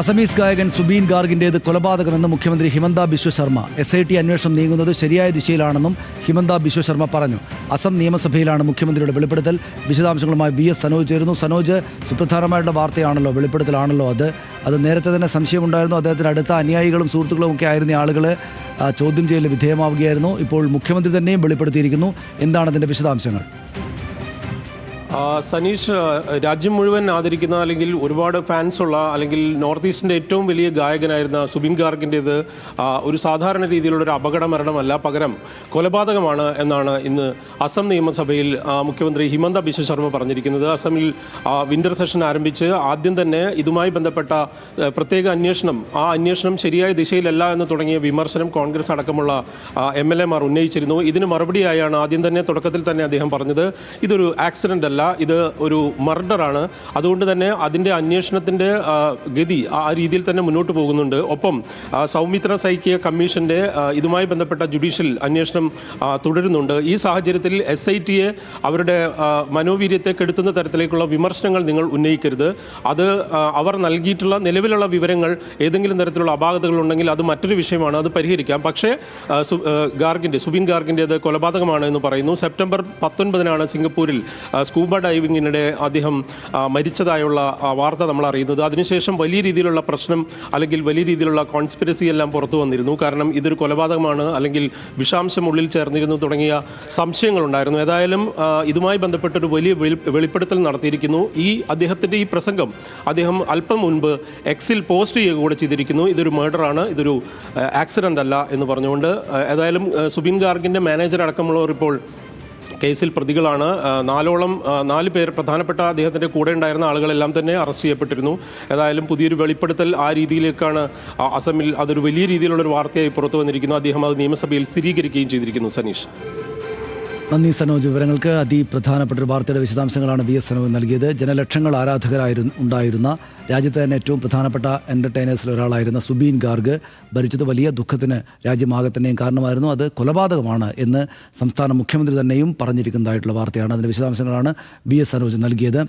Assamese ഗായകൻ സുബീൻ ഗാർഗിന്റേത് കൊലപാതകമെന്ന് മുഖ്യമന്ത്രി Himanta Biswa Sarma. S I T അന്വേഷണം നീങ്ങുന്നത് ശരിയായ ദിശയിലാണെന്നും ഹിമന്ത ബിശ്വ ശർമ്മ പറഞ്ഞു. അസം നിയമസഭയിലാണ് മുഖ്യമന്ത്രിയുടെ വെളിപ്പെടുത്തൽ. വിശദാംശങ്ങളുമായി വി എസ് സനോജ് ചേരുന്നു. സനോജ് സുപ്രധാനമായിട്ടുള്ള വാർത്തയാണല്ലോ. വെളിപ്പെടുത്തലാണല്ലോ അത്. അത് നേരത്തെ തന്നെ സംശയമുണ്ടായിരുന്നു. അദ്ദേഹത്തിന് അടുത്ത അനുയായികളും സുഹൃത്തുക്കളും ഒക്കെ ആയിരുന്ന ആളുകൾ ചോദ്യം ചെയ്യലിന് വിധേയമാവുകയായിരുന്നു. ഇപ്പോൾ മുഖ്യമന്ത്രി തന്നെയും വെളിപ്പെടുത്തിയിരിക്കുന്നു. എന്താണ് അതിന്റെ വിശദാംശങ്ങൾ? സനീഷ് രാജ്യം മുഴുവൻ ആദരിക്കുന്ന അല്ലെങ്കിൽ ഒരുപാട് ഫാൻസ് ഉള്ള അല്ലെങ്കിൽ നോർത്ത് ഈസ്റ്റിന്റെ ഏറ്റവും വലിയ ഗായകനായിരുന്ന സുബിൻ ഗാർഗിന്റേത് ഒരു സാധാരണ രീതിയിലുള്ള ഒരു അപകട മരണമല്ല പകരം കൊലപാതകമാണ് എന്നാണ് ഇന്ന് അസം നിയമസഭയിൽ മുഖ്യമന്ത്രി ഹിമന്ത ബിശ്വ ശർമ്മ പറഞ്ഞിരിക്കുന്നത്. അസമിൽ വിന്റർ സെഷൻ ആരംഭിച്ച് ആദ്യം തന്നെ ഇതുമായി ബന്ധപ്പെട്ട പ്രത്യേക അന്വേഷണം ആ അന്വേഷണം ശരിയായ ദിശയിലല്ല എന്ന് തുടങ്ങിയ വിമർശനം കോൺഗ്രസ് അടക്കമുള്ള എം എൽ എമാർ ഉന്നയിച്ചിരുന്നു. ഇതിന് മറുപടിയായാണ് ആദ്യം തന്നെ തുടക്കത്തിൽ തന്നെ അദ്ദേഹം പറഞ്ഞത്. ഇതൊരു ആക്സിഡന്റ് അല്ല ഇത് ഒരു മർഡറാണ്. അതുകൊണ്ട് തന്നെ അതിന്റെ അന്വേഷണത്തിന്റെ ഗതി ആ രീതിയിൽ തന്നെ മുന്നോട്ട് പോകുന്നുണ്ട്. ഒപ്പം സൗമിത്ര സൈക്യ കമ്മീഷന്റെ ഇതുമായി ബന്ധപ്പെട്ട ജുഡീഷ്യൽ അന്വേഷണം തുടരുന്നുണ്ട്. ഈ സാഹചര്യത്തിൽ എസ് ഐ ടിയെ അവരുടെ മനോവീര്യത്തെ കെടുത്തുന്ന തരത്തിലേക്കുള്ള വിമർശനങ്ങൾ നിങ്ങൾ ഉന്നയിക്കരുത്. അത് അവർ നൽകിയിട്ടുള്ള നിലവിലുള്ള വിവരങ്ങൾ ഏതെങ്കിലും തരത്തിലുള്ള അപാകതകൾ ഉണ്ടെങ്കിൽ അത് മറ്റൊരു വിഷയമാണ് അത് പരിഹരിക്കാം. പക്ഷേ ഗാർഗിന്റെ സുബിൻ ഗാർഗിന്റെ അത് കൊലപാതകമാണ് എന്ന് പറയുന്നു. സെപ്റ്റംബർ പത്തൊൻപതിനാണ് സിംഗപ്പൂരിൽ ആ, ഡൈവിങ്ങിനിടെ അദ്ദേഹം മരിച്ചതായുള്ള വാർത്ത നമ്മൾ അറിയുന്നത്. അതിനുശേഷം വലിയ രീതിയിലുള്ള പ്രശ്നം അല്ലെങ്കിൽ വലിയ രീതിയിലുള്ള കോൺസ്പിരസി എല്ലാം പുറത്തു വന്നിരുന്നു. കാരണം ഇതൊരു കൊലപാതകമാണ്. അല്ലെങ്കിൽ വിഷാംശം ഉള്ളിൽ ചേർന്നിരുന്നു തുടങ്ങിയ സംശയങ്ങളുണ്ടായിരുന്നു. ഏതായാലും ഇതുമായി ബന്ധപ്പെട്ടൊരു വലിയ വെളിപ്പെടുത്തൽ നടത്തിയിരിക്കുന്നു. ഈ അദ്ദേഹത്തിന്റെ ഈ പ്രസംഗം അദ്ദേഹം അല്പം മുൻപ് എക്സിൽ പോസ്റ്റ് ചെയ്യുക കൂടെ ചെയ്തിരിക്കുന്നു. ഇതൊരു മേഡറാണ് ഇതൊരു ആക്സിഡന്റ് അല്ല എന്ന് പറഞ്ഞുകൊണ്ട് ഏതായാലും സുബിൻ ഗാർഗിന്റെ മാനേജർ അടക്കമുള്ളവർ ഇപ്പോൾ കേസിൽ പ്രതികളാണ്. നാലോളം നാല് പേർ പ്രധാനപ്പെട്ട അദ്ദേഹത്തിന്റെ കൂടെ ഉണ്ടായിരുന്ന ആളുകളെല്ലാം തന്നെ അറസ്റ്റ് ചെയ്യപ്പെട്ടിരുന്നു. ഏതായാലും പുതിയൊരു വെളിപ്പെടുത്തൽ ആ രീതിയിലേക്കാണ് അസമിൽ അതൊരു വലിയ രീതിയിലുള്ളൊരു വാർത്തയായി പുറത്തു വന്നിരിക്കുന്നു അദ്ദേഹം അത് നിയമസഭയിൽ സ്ഥിരീകരിക്കുകയും ചെയ്തിരിക്കുന്നു. സനീഷ്. നന്ദി സനോജ്. വിവരങ്ങൾക്ക് അതിപ്രധാനപ്പെട്ട ഒരു വാർത്തയുടെ വിശദാംശങ്ങളാണ് വി എസ് സനോജ് നൽകിയത്. ജനലക്ഷങ്ങൾ ആരാധകരായിരുന്നു ഉണ്ടായിരുന്ന രാജ്യത്തെ തന്നെ ഏറ്റവും പ്രധാനപ്പെട്ട എന്റർടൈനേഴ്സിൽ ഒരാളായിരുന്ന സുബീൻ ഗാർഗ് ഭരിച്ചത് വലിയ ദുഃഖത്തിന് രാജ്യമാകെ തന്നെയും കാരണമായിരുന്നു. അത് കൊലപാതകമാണ് എന്ന് സംസ്ഥാന മുഖ്യമന്ത്രി തന്നെയും പറഞ്ഞിരിക്കുന്നതായിട്ടുള്ള വാർത്തയാണ്. അതിന്റെ വിശദാംശങ്ങളാണ് വി എസ് സനോജ് നൽകിയത്.